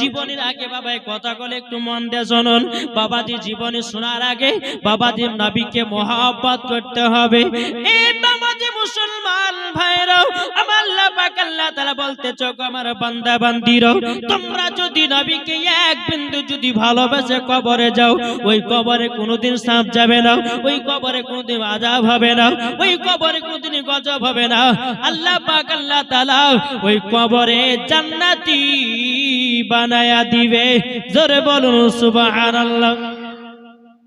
জীবনের আগে বাবা কথা বলে একটু মন দিয়ে শুনুন। বাবাজি জীবনে শোনার আগে বাবাজি নবীকে মহাব্বত করতে হবে। এ আমার তোমরা যদি ভালোবেসে কবরে যাও, ওই কবরে কোনোদিন যাবে না, ওই কবরে কোনোদিন হবে না, ওই কবরে কোনোদিন হবে না। আল্লাহ ওই কবরে জান্নাতি বানায়া দিবে। জোরে বলুন সুবহানাল্লাহ।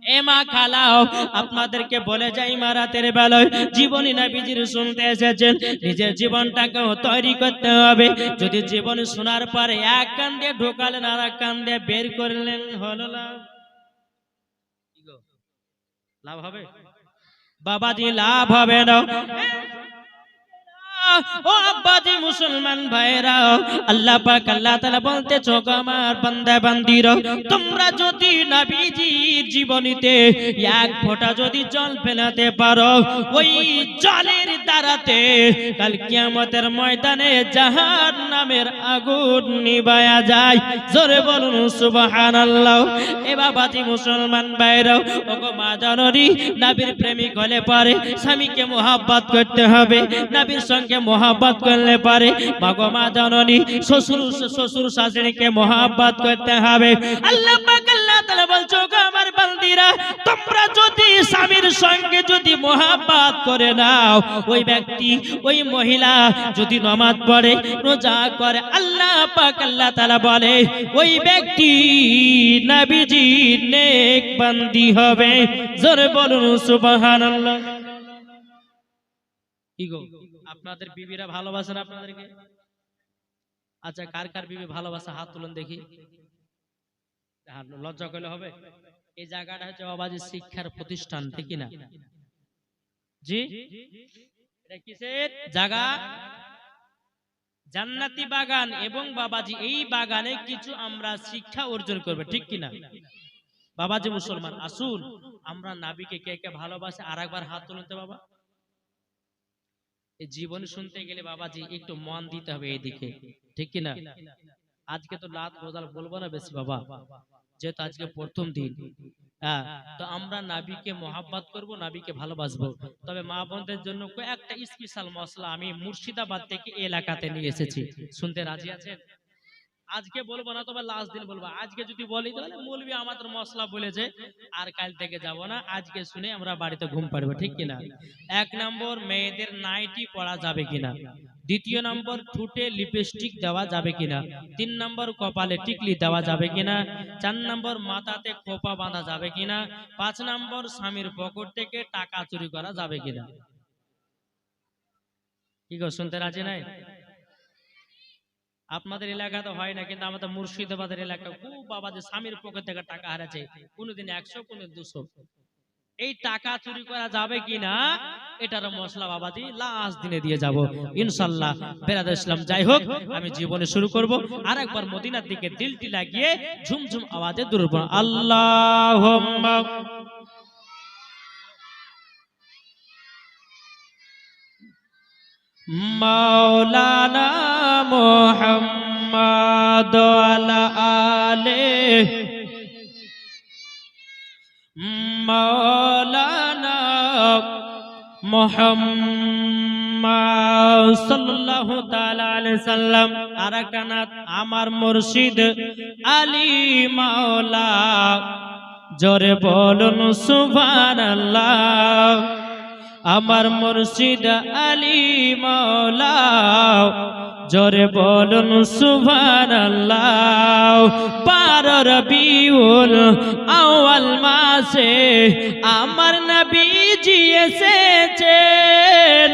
এমা খালাও, আপনাদেরকে বলে যাই মারাতের বেলায়, জীবনী নাবিজির শুনতে এসেছেন, নিজের জীবনটাকেও তৈরি করতে হবে। যদি জীবন শোনার পরে এক কান দিয়ে ঢোকালেন আর এক কান দিয়ে বের করলেন, হলো লাভ? লাভ হবে? বাবাজি, লাভ হবে না। ও আব্বাজি আল্লাহ পাক জীবনীতে এক যদি জল ফেলাতে পারো, ওই জলের দ্বারাতে ময়দানে আগুন নিবায়া যায়। জোরে বলুন মুসলমান ভাইরা ওগো মা প্রেমিক হলে পারে, স্বামীকে মোহাব্বত করতে হবে। নবীর সঙ্গে মোহাব্বত করলে পারে? মাগো মা জননী, শ্বশুর শ্বশুর শাশুড়িকে মোহাব্বত করতে হবে। আল্লাহ আল্লাহ তাআলা বলছো গো আমার বান্দিরা, তোমরা যদি স্বামীর সঙ্গে যদি মোহাব্বত করে নাও, ওই ব্যক্তি, ওই মহিলা যদি নামাজ পড়ে, রোজা করে, আল্লাহ পাক আল্লাহ তাআলা বলে, ওই ব্যক্তি নবীজি নেক বান্দি হবে। জোরে বলুন, সুবহানাল্লাহ। কি গো? আপনাদের বিবিরা ভালোবাসেন আপনাদেরকে? আচ্ছা কার কার বিবি ভালোবাসা? হাত তুলুন দেখি। লজ্জা করলে হবে। এই জায়গাটা হচ্ছে বাবাজি শিক্ষার প্রতিষ্ঠান, ঠিক না জি? এটা জায়গা? জান্নাতি বাগান এবং বাবাজি, এই বাগানে কিছু আমরা শিক্ষা অর্জন করবে, ঠিক কিনা? বাবাজি মুসলমান, আসুন, আমরা নাবিকে কে কে ভালোবাসে? আর একবার হাত তুলতে বাবা। জীবন শুনতে গেলে বাবাজি একটু মন দিতে হবে এইদিকে। ঠিক কিনা? আজকে তো লাত বোঝাল বলব না বেশি বাবা, যেহেতু আজকে প্রথম দিন। হ্যাঁ তো আমরা নাবিকে মহাব্বত করব, নাবিকে ভালোবাসবো। তবে মা বোনদের জন্য একটা স্পেশাল মশলা আমি মুর্শিদাবাদ থেকে এলাকাতে নিয়ে এসেছি। শুনতে রাজি আছেন? আজকে বলব না, তবে লাস্ট দিন বলব। আজকে যদি বলি, তাহলে মৌলবি আমাদের মশলা বলেছে, আর কাল থেকে যাব না, আজকে শুনে আমরা বাড়িতে ঘুম পাড়বো, ঠিক কিনা এক নম্বর, মেয়েদের নাইটি পরা যাবে কিনা? দ্বিতীয় নম্বর, ঠুটে লিপস্টিক দেওয়া যাবে কিনা? তিন নম্বর, কপালে টিকলি দেওয়া যাবে কিনা? চার নম্বর, মাথাতে খোপা বাঁধা যাবে কিনা? পাঁচ নম্বর, স্বামীর পকেট থেকে টাকা চুরি করা যাবে কিনা? কি গো, শুনতে রাজি নাই? আপনাদের এলাকাতে হয় না, কিন্তু আমাদের মুর্শিদাবাদের এলাকা খুব বাবা যে স্বামীর পকেট থেকে টাকা হারাচ্ছে, কোনোদিন একশো, কোনোদিন দুশো। এই টাকা চুরি করা যাবে কিনা, এটার মশলা বাবাজি লাস্ট দিনে দিয়ে যাব। ইনশাল্লাহ বেরাদ ইসলাম, যাই হোক, আমি জীবনে শুরু করব আর একবার মদিনার দিকে দিলটি লাগিয়ে ঝুমঝুম আওয়াজে দূর আল্লাহ মাওলানা মোহাম্মদ আলে মাওলানা মোহাম্মদ সাল্লাল্লাহু তাআলা আলাইহি সাল্লাম। আরাকানাত আমার মুর্শিদ আলী মাওলা। জোরে বলুন, সুবহানাল্লাহ। আমার মুর্শিদ আলী মাওলা। জোরে বলুন, সুবহানাল্লাহ। পার রবিউল আউয়াল মাসে আমার নবীজি এসেছেন।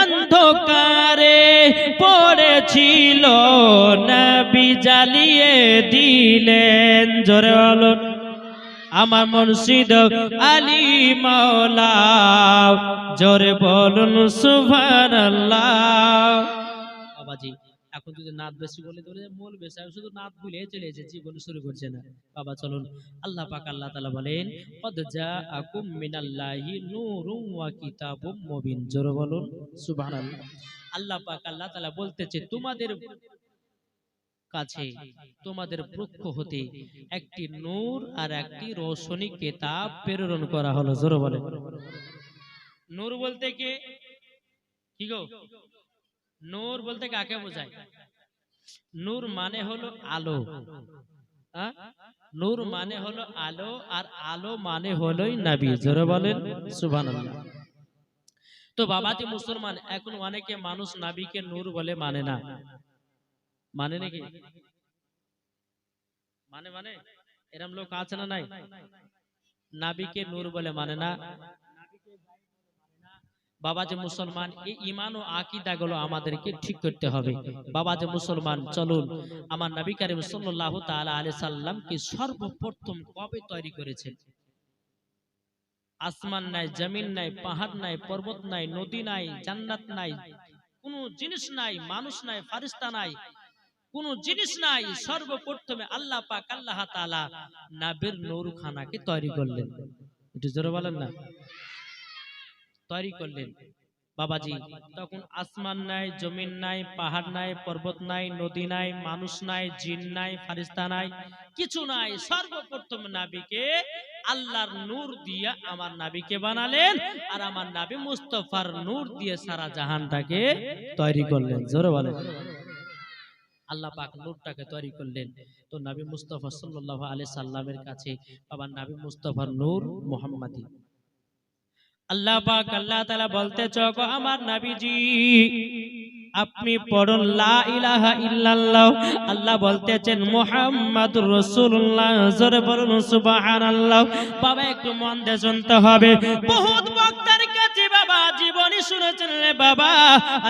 অন্ধকারে পড়েছিল, নবী জ্বালিয়ে দিলেন। জোরে বলুন, আমার মুর্শিদ আলী মাওলা। জোরে বলুন, সুবহানাল্লাহ। বাবাজি এখন যদি নাত বেশি বলে তোলে মূল বেশি আমি শুধু নাত ভুলে চলে এসেছি জীবন শুরু করছে না। বাবা, চলুন। আল্লাহ পাক, আল্লাহ তাআলা বলেন, কদ জাআকুম মিনাল্লাহি নূরুম ওয়া কিতাবুম মুবিন। জোরে বলুন, সুবহানাল্লাহ। আল্লাহ পাক, আল্লাহ তাআলা বলতেছে, তোমাদের কাছে, তোমাদের পক্ষ হতে একটি নূর আর একটি রোশনী কেতাব প্রেরণ করা হলো। জোরে বলে নূর বলতে কে? কি গো? নূর বলতে কাকে বোঝায়? নূর মানে হলো আলো? নূর মানে হলো আলো আর আলো মানে হলোই নবী। জোরে বলেন, সুবহানাল্লাহ। তো বাবাজি মুসলমান, এখন অনেকে মানুষ নাবিকে নূর বলে মানে না। মানে নাকি? মানে মানে? এরম লোক আছে না নাই? নাবিকে নূর বলে মানে না। বাবা যে মুসলমান, এই ইমান ও আকিদা গুলো আমাদেরকে ঠিক করতে হবে। বাবা যে মুসলমান, চলুন, আমার নবী কারিম সাল্লাল্লাহু তাআলা আলাইহি সাল্লামকে সর্বপ্রথম কবে তৈরি করেছেন? আসমান নাই, জমিন নাই, পাহাড় নাই, পর্বত নাই, নদী নাই, জান্নাত নাই, কোনো জিনিস নাই, মানুষ নাই ফারিস্তা নাই, কোনো জিনিস নাই। সর্বপ্রথমে আল্লাহ পাক আল্লাহ তাআলা নাবির নূর খানাকে তৈরি করলেন। একটু জোরে বলেন না। তৈরি করলেন। বাবাজি, তখন আসমান নাই, জমিন নাই, পাহাড় নাই, পর্বত নাই, নদী নাই, মানুষ নাই, জিন নাই, ফারিস্তা নাই, কিছু নাই। সর্বপ্রথম নাবিকে আল্লাহর নূর দিয়ে আমার নাবিকে বানালেন আর আমার নাবি মুস্তফার নূর দিয়ে সারা জাহানটাকে তৈরি করলেন। জোরে বলেন। আল্লাহ পাক নূরটাকে তৈরি করলেন। তো নাবি মুস্তফা সাল্লাল্লাহু আলাইহি সাল্লামের কাছে বাবা নাবি মুস্তফার নূর মুহাম্মাদি। আল্লাহ পাক আল্লাহ তাআলা বলতে চক আমার নবীজি, আপনি পড়ুন লা ইলাহা ইল্লাল্লাহ। আল্লাহ বলতেছেন মুহাম্মাদুর রাসূলুল্লাহ। জোরে পড়ুন সুবহানাল্লাহ। বাবা, একটু মন দিয়ে শুনতে হবে। বহুত বাবা জীবনী শুনেছেন রে বাবা?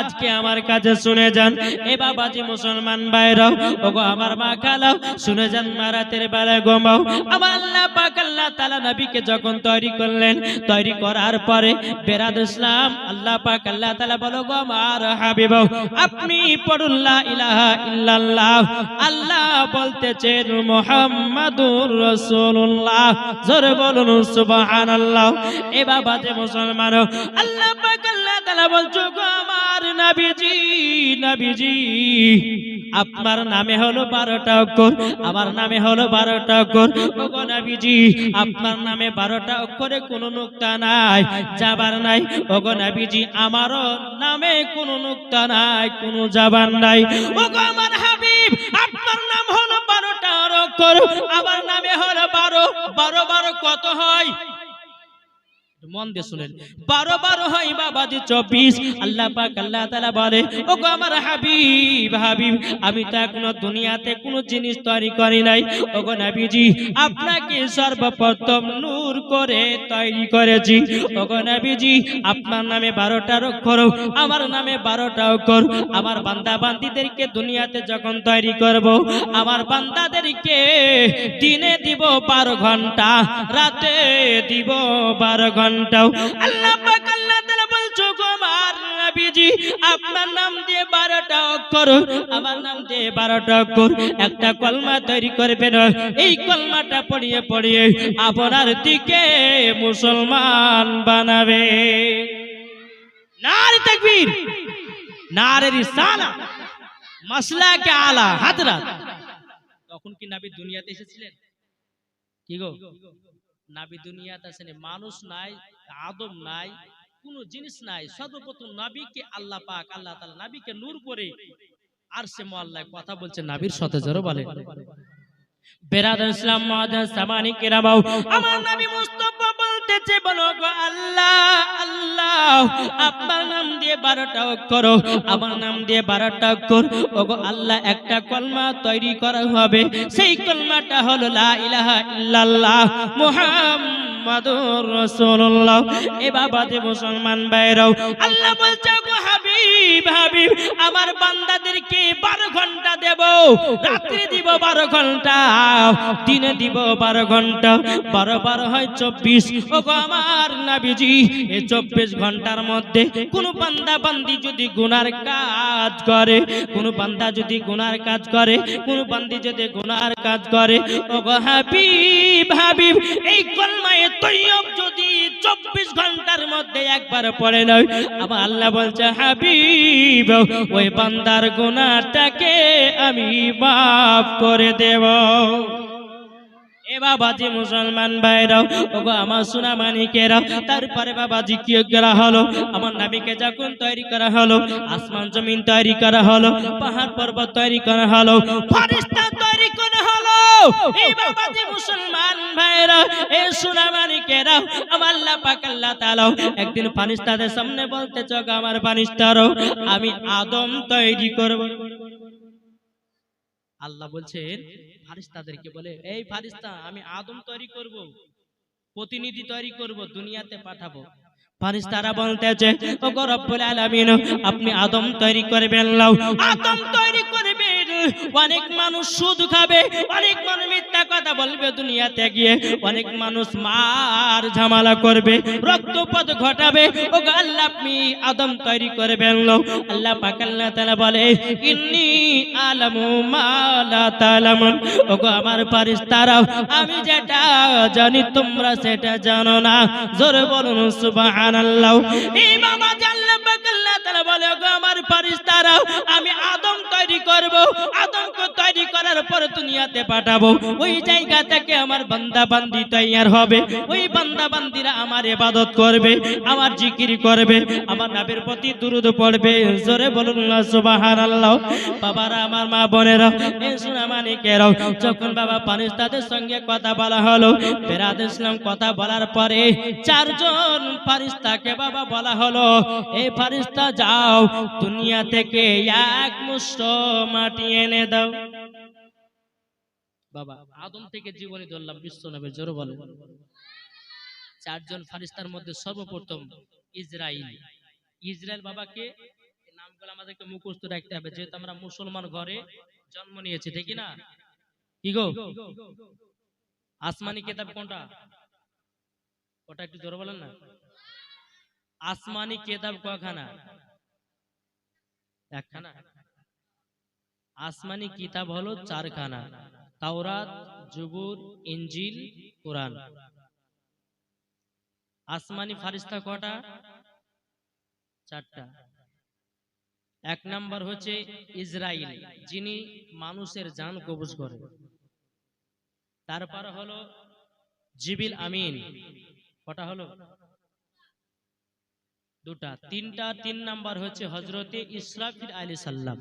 আজকে আমার কাছে শুনে যান। এ বাবাজি মুসলমান ভাইরাও, ওগো আমার মা খালাও, শুনে যান মারাতের বেলা গোমাও আমার আল্লাহ পাক আল্লাহ তাআলা নবীকে যখন তৈরি করলেন, তৈরি করার পরে বেরাদ ইসলাম, আল্লাহ পাক আল্লাহ তাআলা বলো গো আমার হাবিব আপনি পড়ুন লা ইলাহা ইল্লাল্লাহ। আল্লাহ বলতেছেন, মুহাম্মাদুর রাসূলুল্লাহ। জোরে বলুন, সুবহানাল্লাহ। এ বাবা যে মুসলমান আল্লাহ আপনার নামে হলো বারোটা অক্ষর, আমার নামে হলো বারোটা অক্ষর। ওগো নবীজি, আপনার নামে বারোটা অক্ষরে কোনো নুক্তা নাই, যাবার নাই। ওগো নবীজি, আমারও নামে কোনো নুক্তা নাই, কোনো যাবার নাই। আপনার নাম হলো বারোটা অক্ষর, আমার নামে হলো বারো। বারো বারো কত হয়? মন দিয়ে শুনেন। বারো বারো হয় বাবাজি চব্বিশ। আল্লাহ পাক আল্লাহ তালা বলে ও গো আমার হাবিব হাবিব আমি তো এখনও দুনিয়াতে কোনো জিনিস তৈরি করি নাই। ও গো নবীজি আপনাকে সর্বপ্রথম নূর করে তৈরি করেছি। ও গো নবীজি আপনার নামে বারোটা অক্ষর আমার নামে বারোটা অক্ষর। আমার বান্দা বান্দিদেরকে দুনিয়াতে যখন তৈরি করব আমার বান্দাদেরকে দিনে দিব বারো ঘণ্টা রাতে দিব বারো ঘন্টাও। আল্লাহ পাক আল্লাহ তাআলা বলছো গো আমার নবীজি আপনার নাম দিয়ে বারোটা অক্ষর আমার নাম দিয়ে বারোটা অক্ষর একটা কলমা তৈরি করবেন। এই কলমাটা পড়িয়ে পড়িয়ে আপনার দিকে মুসলমান বানাবে। নারে তাকবীর নারে রিসালা মাসলা কে আলা হাজরাত। তখন কি নবী দুনিয়াতে এসেছিলেন? কি গো? নাবি দুনিয়াতে আসেনি মানুষ নাই, আদম নাই, কোনো জিনিস নাই। সর্বপ্রথম নাবিকে আল্লাহ পাক, আল্লাহ তালা নাবিকে নূর করে আর সে মোয়াল্লায় কথা বলছে নাবির সাথে জোরে বলে বেরাদ ইসলাম মহাজান সামানি কেরামাও আমার নবী মুস্তাফা বলতেছে বলো গো আল্লাহ আল্লাহ আপনার নাম দিয়ে বারোটা করো আমার নাম দিয়ে বারোটা অক্ষর। ওগো আল্লাহ, একটা কলমা তৈরি করা হবে। সেই কলমাটা হলো লা ইলাহা ইল্লাল্লাহ মুহাম্মাদুর রাসূলুল্লাহ। এ বাবা যে মুসলমান ভাইরাও, আল্লাহ বলছে, গো হাবিব হাবিব, আমার বান্দাদেরকে বারো ঘণ্টা দেব, রাত্রি দিব বারো ঘণ্টা, দিনে দিব বারো ঘণ্টা, বারো বারো হয় চব্বিশ। ও গো আমার নাবিজি এই চব্বিশ ঘণ্টার মধ্যে কোন বান্দা বান্দি যদি গুনার কাজ করে, কোন বান্দা যদি গুনার কাজ করে, কোন বান্দি যদি গুনার কাজ করে ও গো হাবিব হাবিব, এই কলমায় তৈয়ব যদি চব্বিশ ঘণ্টার মধ্যে একবার পড়ে নয় আল্লাহ বলছে, হাবিব, ওই বান্দার আমি মাফ করে দেব। এ বাবাজি মুসলমান ভাইরাও, ওগো আমার সোনা তারপরে বাবাজি কি করা হলো? আমার নাবিকে যখন তৈরি করা হলো, আসমান জমিন তৈরি করা হলো, পাহাড় পর্বত তৈরি করা হলো, ফারিস্তা তৈরি আল্লাহ বলছেন, ফারিস্তাদেরকে বলে, এই ফারিস্তা, আমি আদম তৈরি করব, প্রতিনিধি তৈরি করব, দুনিয়াতে পাঠাবো। ফারিস্তারা বলতেছে আপনি আদম তৈরি করবেন লাও আদম তৈরি অনেক মানুষ সুদ খাবে, অনেক মানুষ মিথ্যা কথা বলবে দুনিয়াতে গিয়ে, অনেক মানুষ মার ঝামেলা করবে, রক্তপাত ঘটাবে। ও আল্লাহ আপনি আদম তৈরি করবেন লাও আল্লাহ পাক আল্লাহ তাআলা বলে, ইন্নি আলামু মা লা তালামুন ও গো আমার ফারিস্তারাও আমি যেটা জানি তোমরা সেটা জানো না। জোরে বলুন সুবহানাল্লাহ। এই বাবা আল্লাহ আমার ফারিস্তারাও আমি আদম তৈরি করব। আমার জিকির প্রতি দুরূদ পড়বে। জোরে বলুন বাবারা, আমার মা বোনেরা, এই মানিকেরাও যখন বাবা ফারিস্তাদের সঙ্গে কথা বলা হলো ইসলাম কথা বলার পরে চারজন ফারিস্তাকে বাবা বলা হলো এই যাও, দুনিয়া থেকে এক মুষ্ট মাটি এনে দাও। বাবা, আদম থেকে জীবনী ধরলাম বিশ্ব নবের জোর বলে। চারজন ফারিস্তার মধ্যে সর্বপ্রথম ইসরাইল। ইসরায়েল বাবাকে এই নামগুলো আমাদেরকে মুখস্থ রাখতে হবে, যেহেতু আমরা মুসলমান ঘরে জন্ম নিয়েছি, ঠিক না? কি গো? আসমানি কিতাব কোনটা? ওটা একটু জোর বলেন না। আসমানি কেতাব কখানা একখানা। আসমানি কিতাব হলো চারখানা। তাওরাত জুবুর ইঞ্জিল কোরআন। আসমানি ফারিস্তা কটা চারটা। এক নাম্বার হচ্ছে ইসরাইল, যিনি মানুষের জান কবজ করে। তারপর হলো জিবিল আমিন। কটা হলো? দুটা। তিনটা, তিন নাম্বার হচ্ছে হজরতে ইসরাফিল আলী সাল্লাম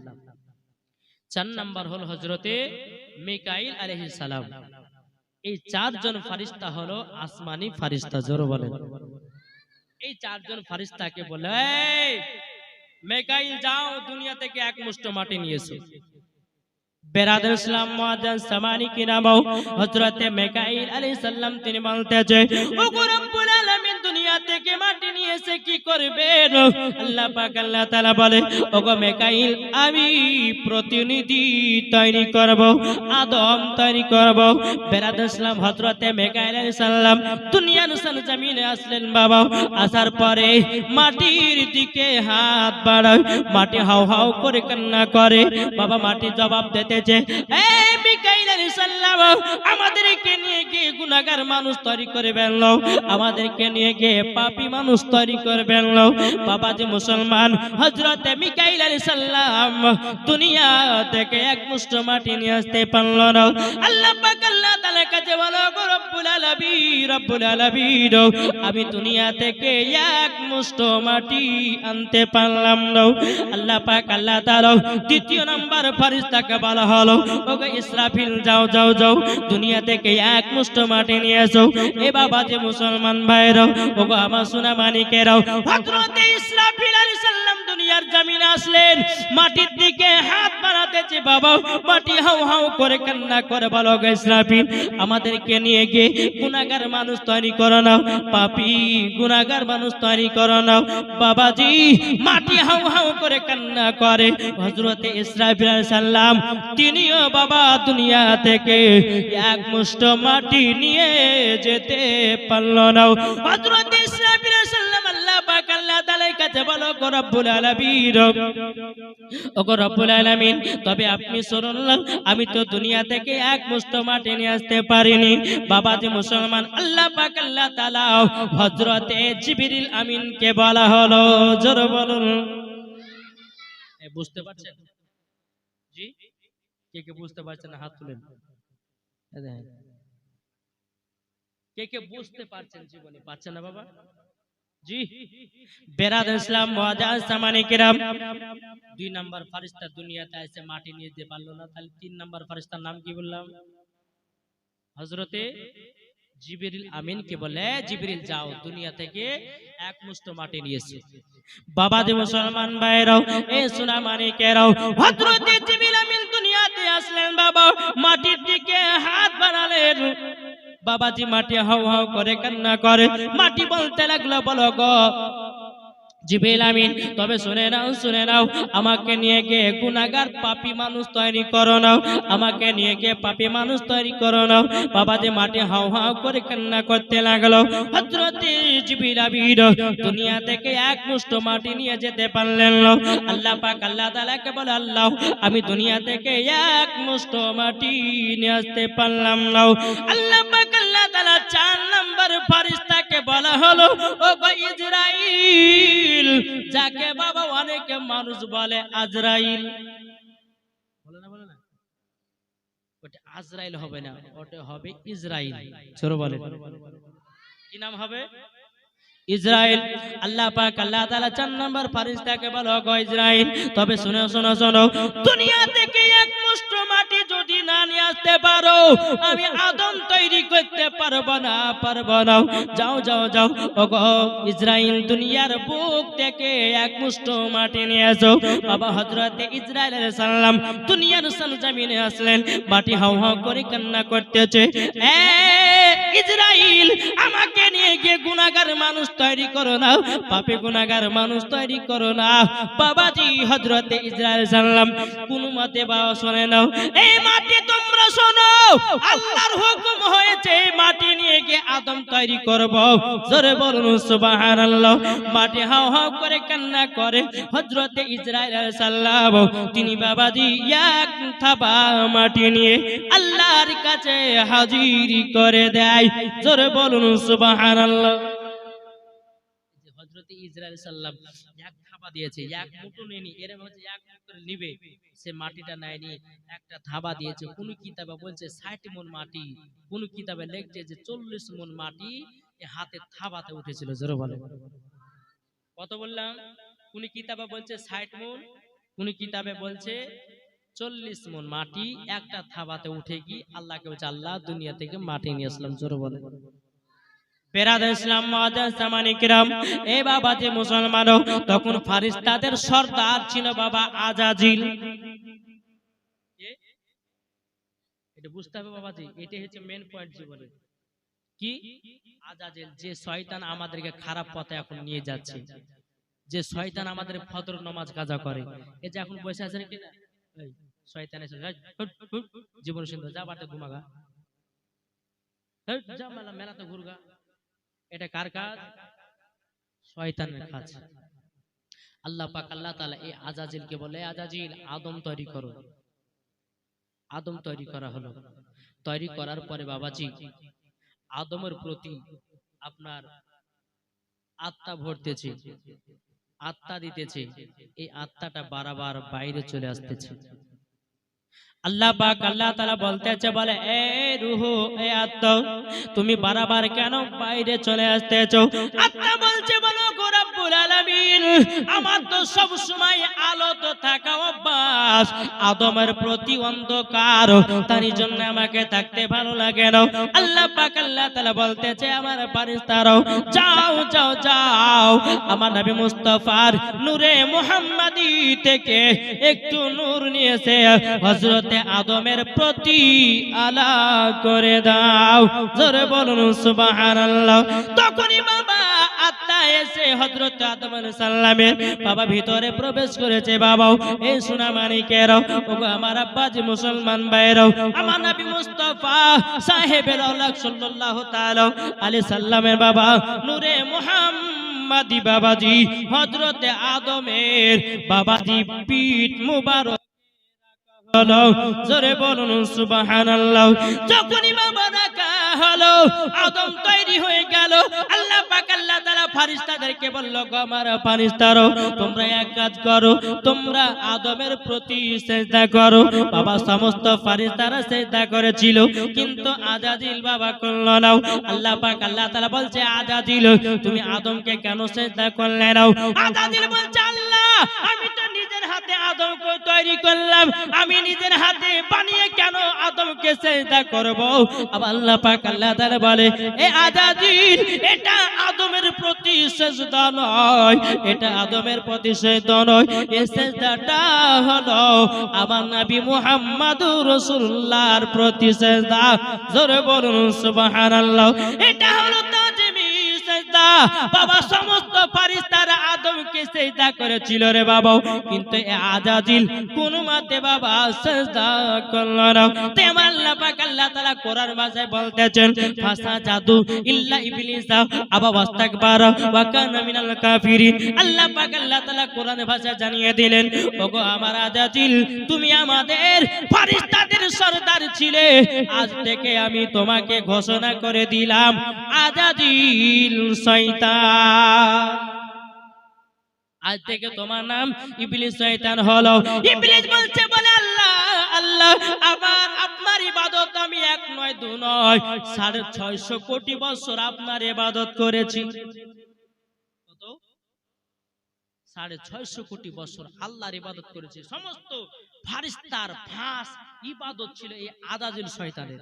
চার নাম্বার হলো হজরতে মিকাইল আলহি সালাম। এই চারজন ফারিস্তা হলো আসমানি ফারিস্তা, জোর বলেন। এই চারজন ফারিস্তাকে বলে মেকাইল যাও, দুনিয়া থেকে এক মুষ্ট মাটি নিয়েছে। তিনি বলতেছে ও এসে কি করবেন? আল্লাহ পাক, আল্লাহ তাআলা বলে ও গো মিকাইল, আমি প্রতিনিধি তৈরি করব, আদম তৈরি করব। বেরাদুল ইসলাম হযরতে মিকাইল সালাম। দুনিয়ার সরজমিনে আসলেন বাবা। আসার পরে মাটির দিকে হাত বাড়ায়, মাটি হাও হাও করে কান্না করে। বাবা মাটি জবাব দিতেছে এই মিকাইল আলাইহিস সালাম, আমাদেরকে নিয়ে গিয়ে গুনাহগার মানুষ তৈরি করে বেনলো আমাদেরকে নিয়ে গিয়ে পাপী মানুষ তৈরি করে বেনলো বাবা যে মুসলমান, হযরতে মিকাইল আলাইহিস সালাম দুনিয়া থেকে এক মুষ্ট মাটি নিয়ে আসতে পারল না। আল্লাহ আল্লাহ তাআলার কাছে বলো রব্বুল রব্বুল আমি দুনিয়া থেকে এক মুষ্ট মাটি আনতে পারলাম না। আল্লাহ পাক আল্লাহ তাআলা দ্বিতীয় নাম্বার ফেরেশতাকে বলা হলো, ওগো ইসরাফিল, যাও যাও যাও, দুনিয়া থেকে এক মুষ্ট মাটি নিয়ে এসো এ বাবা যে মুসলমান ভাইরাও ওগো আমার সোনা মানিকেরাও হযরতে ইসরাফিল আলাইহিস সালাম দুনিয়ার জমিনে আসলেন, মাটির দিকে হাত বাড়াতেছে বাবা, মাটি হাউ হাউ করে কান্না করে, বলো ইসরাফিল, আমাদেরকে নিয়ে গিয়ে গুনাহগার মানুষ তৈরি করো নাও, পাপী গুনাহগার মানুষ তৈরি করো নাও, বাবাজি মাটি হাউ হাউ করে কান্না করে, হযরতে ইসরাফিল আলাইহিস সালাম, তিনিও বাবা দুনিয়া থেকে এক মুষ্ট মাটি নিয়ে যেতে পারল না। হযরতে ইসরাফিল তাআলার কাছে বলো গো রব্বুল আলামিন। ও গো রব্বুল আলামিন, তবে আপনি শুনুন আমি তো দুনিয়া থেকে এক মুষ্ট মাটি নিয়ে আসতে পারিনি। বাবাজি মুসলমান, আল্লাহ পাক, আল্লাহ তাআলা, হযরতে জিবরিল আমিনকে বলা হলো। জোর বলুন। বুঝতে পারছেন? জি? কে কে বুঝতে পারছেন হাত তুলেন। কে কে বুঝতে পারছেন জীবনে? পাচ্ছেন না বাবা? জি। দুনিয়াতে মাটি নিয়ে পারল না। তাহলে তিন নাম্বার ফারিস্তার নাম কি বললাম? হযরতে জিবরিল আমিন কে বলে জিবরিল, যাও, দুনিয়া থেকে এক মুষ্ট মাটি নিয়েছে। বাবা যে মুসলমান ভাইরাও এ সোনা মানিকেরাও হযরতে জিবরিল আমিন দুনিয়াতে আসলেন বাবা, মাটির দিকে হাত বাড়ালেন। বাবাজি মাটি হাও হাও করে কান্না করে। মাটি বলতে লাগল বলো গো জিবেল আমিন, তবে শুনে নাও শুনে নাও, আমাকে নিয়ে গিয়ে গুনাগার পাপী মানুষ তৈরি করো নাও, আমাকে নিয়ে গিয়ে পাপী মানুষ তৈরি করো নাও। বাবা যে মাটি হাউ হাউ করে কান্না করতে লাগল। হজরতে জিবিল আমিন দুনিয়া থেকে এক মুষ্ট মাটি নিয়ে যেতে পারলেন না। আল্লাহ পাক, আল্লাহ তাআলাকে বলে, আল্লাহ, আমি দুনিয়া থেকে এক মুষ্ট মাটি নিয়ে আসতে পারলাম না। আল্লাহ পাক, আল্লাহ তাআলা চার নাম্বার ফারিস্তাকে বলা হলো ও গো ইসরাইল, যাকে বাবা অনেকে মানুষ বলে আজরাইল। বলে না বলে না? ওটা আজরাইল হবে না, ওটা হবে ইসরাইল। ছোট বলে। কি নাম হবে? ইসরাইল, আল্লাহ পাক, আল্লাহ তাআলা চার নাম্বার ফারিস্তাকে বলো গো ইসরাইল, তবে শুনো শুনো, শোনো, দুনিয়া থেকে এক মুষ্ট মাটি যদি না নিয়ে আসতে পারো, আমি আদম তৈরি করতে পারব না পারব না। যাও যাও যাও ও গো ইসরাইল, দুনিয়ার বুক থেকে এক মুষ্ট মাটি নিয়ে আসো বাবা হযরতে ইসরাইল আলাইহিস সালাম দুনিয়ার সরজমিনে আসলেন, মাটি হাউ হাউ করে কান্না করতেছে। এ ইসরাইল, আমাকে নিয়ে গিয়ে গুনাগার মানুষ তৈরি করো না, পাপে গুনাগার মানুষ তৈরি করো না। বাবাজি হজরতে ইসরায়েল জানলাম, কোন মতে বাবা শোনে নাও এই মাটি তোমরা শোনো, আল্লাহর হুকুম হয়েছে এই মাটি গিয়ে আদম তৈরি করব। জোরে বলুন, সুবহানাল্লাহ। মাটি হাও হাও করে কান্না করে হযরতে ইসরাইল আলাইহিস সালাম। তিনি বাবাজি, এক থাবা মাটি নিয়ে আল্লাহর কাছে হাজির করে দেয়। জোরে বলুন, সুবহানাল্লাহ। ইসরাইল সাল্লাম, এক থাবা দিয়েছে, এক মুঠো নেনি এর হচ্ছে এক মুঠো নিবে, সে মাটিটা নেয়নি, একটা থাবা দিয়েছে, কোন কিতাবে বলছে 60 মন মাটি, কোন কিতাবে যে 40 মন মাটি হাতে থাবাতে উঠেছিল, জোরে কত বললাম? কোন কিতাবে বলছে 60 মন, কোন কিতাবে বলছে চল্লিশ মন মাটি, একটা থাবাতে উঠে কি আল্লাহকে বলছে, আল্লাহ দুনিয়া থেকে মাটি নিয়ে আসলাম, জোরে বলে আমাদেরকে খারাপ পথে এখন নিয়ে যাচ্ছে। যে শয়তান আমাদের ফজর নামাজ কাজা করে। এই যে এখন বসে কিনা? শয়তান জীবন সুন্দর, যা বাটে ঘুমাগা। মেলা, মেলাতে ঘুরগা। এটা কার কাজ? শয়তানের কাজ। আল্লাহ পাক, আল্লাহ তাআলা এই আজাজিলকে বলে "এ আজাজিল, আদম তৈরি করো। আদম তৈরি করা হলো। তৈরি করার পরে বাবাজি, আদমের প্রতি আপনার আত্মা ভরতেছে, আত্মা দিতেছে। এই আত্মাটা বারবার বাইরে চলে আসতেছে। আল্লাহ পাক আল্লাহ তাআলা বলতেছে, বলে, এ রুহু, এ আত্মা, তুমি বারবার কেন বাইরে চলে আসতেছো? আত্মা বলছে আমার তো সব সময় আলো তো থাকা অভ্যাস। আদমের প্রতি অন্ধকার, তারই জন্য আমাকে থাকতে ভালো লাগে না। আল্লাহ পাক আল্লাহ তাআলা বলতেছে, আমার ফারিস্তারাও যাও যাও যাও। আমার নবী মুস্তাফার নূরে মুহাম্মাদি থেকে একটু নূর নিয়েছে। হযরতে আদমের প্রতি আলা করে দাও। জোরে বলুন, সুবহানাল্লাহ। তখনই বাবা আদম আলাইহিস বাবা ভিতরে প্রবেশ করেছে, বাবাও এই সোনা মানিকেরাও আমার আব্বাজি মুসলমান ভাইরাও আমার নবী মুস্তাফা সাহেবের আলাইহি সাল্লামের বাবা নূরে মুহাম্মদ মুহাম্মাদি বাবাজি, হযরতে আদমের বাবাজি পিঠ মুবারক জোরে বলুন সুবহানাল্লাহ। যখনই বাবা হলো, আদম তৈরি হয়ে গেল। আল্লাহ পাক আল্লাহ তাআলা ফেরেশতাদেরকে বলল, গো আমার তোমরা এক কাজ করো, তোমরা আদমের প্রতি সেজদা করো। বাবা সমস্ত ফেরেশতারা সেজদা করেছিল, কিন্তু আজাজিল বাবা করল না। আল্লাহ পাক আল্লাহ তাআলা বলছে, আজাজিল, তুমি আদমকে কেন সেজদা করলে নাও আজাজিল বলছে, আল্লাহ, আমি তো নিজের হাতে আদমকে তৈরি করলাম। আমি নিজের হাতে বানিয়ে কেন আদমকে সেজদা করব? আল্লাহ পাক আল্লাহ তাআলা বলে, এ আজাজিল, এটা আদমের প্রতি সেজদা নয়। এটা আদমের প্রতি সেজদা নয়। এই সেজদাটা হলো আমার নবী মুহাম্মাদুর রাসূলুল্লাহর প্রতি সেজদা। জোরে বলুন সুবহানাল্লাহ। এটা হলো সেজদা বাবা, সমস্ত ফারিস্তারা আদমকে সেজদা করেছিল রে বাবা। কিন্তু আজাজিল কোন মাতে বাবা সেজদা করল না। আমার আল্লাহ পাক আল্লাহ তাআলা কোরআন ভাষায় বলতেছেন, ফাসা জাদু ইল্লা ইবলিস, আবা ওয়াস্তাকবার, ওয়া কানা মিনাল কাফিরিন। আল্লাহ পাক আল্লাহ তাআলা কোরআন ভাষায় জানিয়ে দিলেন, ওগো আমার আজাজিল তুমি আমাদের ফারিস্তাদের সরদার ছিলে। আজ থেকে আমি তোমাকে ঘোষণা করে দিলাম আজাজিল আজ থেকে তোমার নাম ইবলিস শয়তান হলো। ইবলিস বলছে, বলে আল্লাহ আল্লাহ, আমার, আপনার ইবাদত আমি এক নয়, দু নয়, সাড়ে ছয়শো কোটি বছর আপনার ইবাদত করেছি। সাড়ে ছয়শো কোটি বছর আল্লাহর ইবাদত করেছে। সমস্ত ফারিস্তার ফাঁস ইবাদত ছিল এই আদাজিল শয়তানের।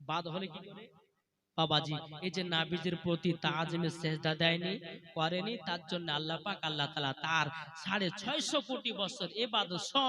বাদ হলে কি করে? বাবাজি এই যে নাবিজের প্রতি তাজমে সেজদা দেয়নি করেনি তার জন্য আল্লাহ পাক আল্লাহ তালা তার সাড়ে ছয়শো কোটি বছর এবাদত সব